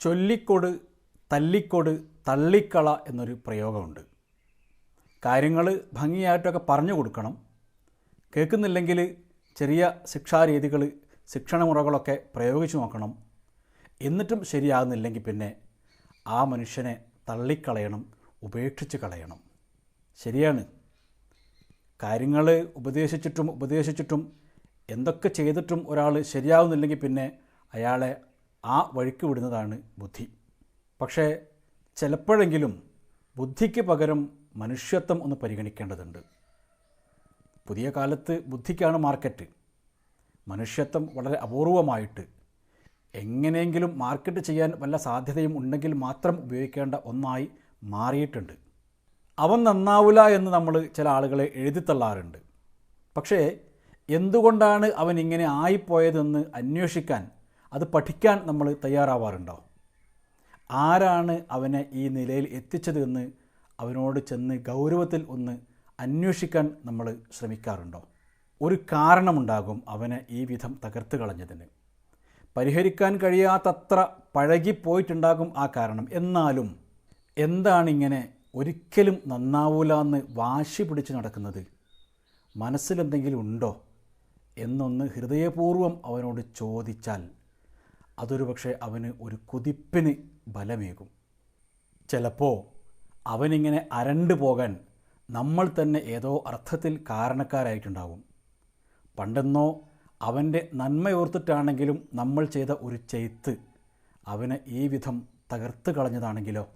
ചൊല്ലിക്കൊട് തല്ലിക്കൊട് തള്ളിക്കള എന്നൊരു പ്രയോഗമുണ്ട്. കാര്യങ്ങൾ ഭംഗിയായിട്ടൊക്കെ പറഞ്ഞു കൊടുക്കണം. കേൾക്കുന്നില്ലെങ്കിൽ ചെറിയ ശിക്ഷാരീതികൾ ശിക്ഷണമുറകളൊക്കെ പ്രയോഗിച്ചു നോക്കണം. എന്നിട്ടും ശരിയാകുന്നില്ലെങ്കിൽ പിന്നെ ആ മനുഷ്യനെ തള്ളിക്കളയണം ഉപേക്ഷിച്ച് കളയണം. ശരിയാണ്. കാര്യങ്ങൾ ഉപദേശിച്ചിട്ടും ഉപദേശിച്ചിട്ടും എന്തൊക്കെ ചെയ്തിട്ടും ഒരാൾ ശരിയാവുന്നില്ലെങ്കിൽ പിന്നെ അയാളെ ആ വഴിക്ക് വിടുന്നതാണ് ബുദ്ധി. പക്ഷേ ചിലപ്പോഴെങ്കിലും ബുദ്ധിക്ക് പകരം മനുഷ്യത്വം ഒന്ന് പരിഗണിക്കേണ്ടതുണ്ട്. പുതിയ കാലത്ത് ബുദ്ധിക്കാണ് മാർക്കറ്റ്. മനുഷ്യത്വം വളരെ അപൂർവമായിട്ട്. എങ്ങനെയെങ്കിലും മാർക്കറ്റ് ചെയ്യാൻ വല്ല സാധ്യതയും ഉണ്ടെങ്കിൽ മാത്രം ഉപയോഗിക്കേണ്ട ഒന്നായി മാറിയിട്ടുണ്ട്. അവൻ നന്നാവില്ല എന്ന് നമ്മൾ ചില ആളുകളെ എഴുതിത്തള്ളാറുണ്ട് പക്ഷേ എന്തുകൊണ്ടാണ് അവൻ ഇങ്ങനെ ആയിപ്പോയതെന്ന് അന്വേഷിക്കാൻ അത് പഠിക്കാൻ നമ്മൾ തയ്യാറാവാറുണ്ടോ ആരാണ് അവനെ ഈ നിലയിൽ എത്തിച്ചത് എന്ന് അവനോട് ചെന്ന് ഗൗരവത്തിൽ ഒന്ന് അന്വേഷിക്കാൻ നമ്മൾ ശ്രമിക്കാറുണ്ടോ? ഒരു കാരണമുണ്ടാകും അവനെ ഈ വിധം തകർത്ത് കളഞ്ഞതിന്. പരിഹരിക്കാൻ കഴിയാത്തത്ര പഴകിപ്പോയിട്ടുണ്ടാകും ആ കാരണം. എന്നാലും എന്താണിങ്ങനെ ഒരിക്കലും നന്നാവൂല എന്ന് വാശി പിടിച്ച് നടക്കുന്നത്? മനസ്സിലെന്തെങ്കിലും ഉണ്ടോ? എന്നൊന്ന് ഹൃദയപൂർവം അവനോട് ചോദിച്ചാൽ അതൊരു പക്ഷേ അവന് ഒരു കുതിപ്പിന് ബലമേകും. ചിലപ്പോൾ അവനിങ്ങനെ അരണ്ടു പോകാൻ നമ്മൾ തന്നെ ഏതോ അർത്ഥത്തിൽ കാരണക്കാരായിട്ടുണ്ടാവും. പണ്ടെന്നോ അവന്റെ നന്മയോർത്തിട്ടാണെങ്കിലും നമ്മൾ ചെയ്ത ഒരു ചെയ്ത്ത് അവനെ ഈ വിധം തകർത്ത് കളഞ്ഞതാണെങ്കിലോ?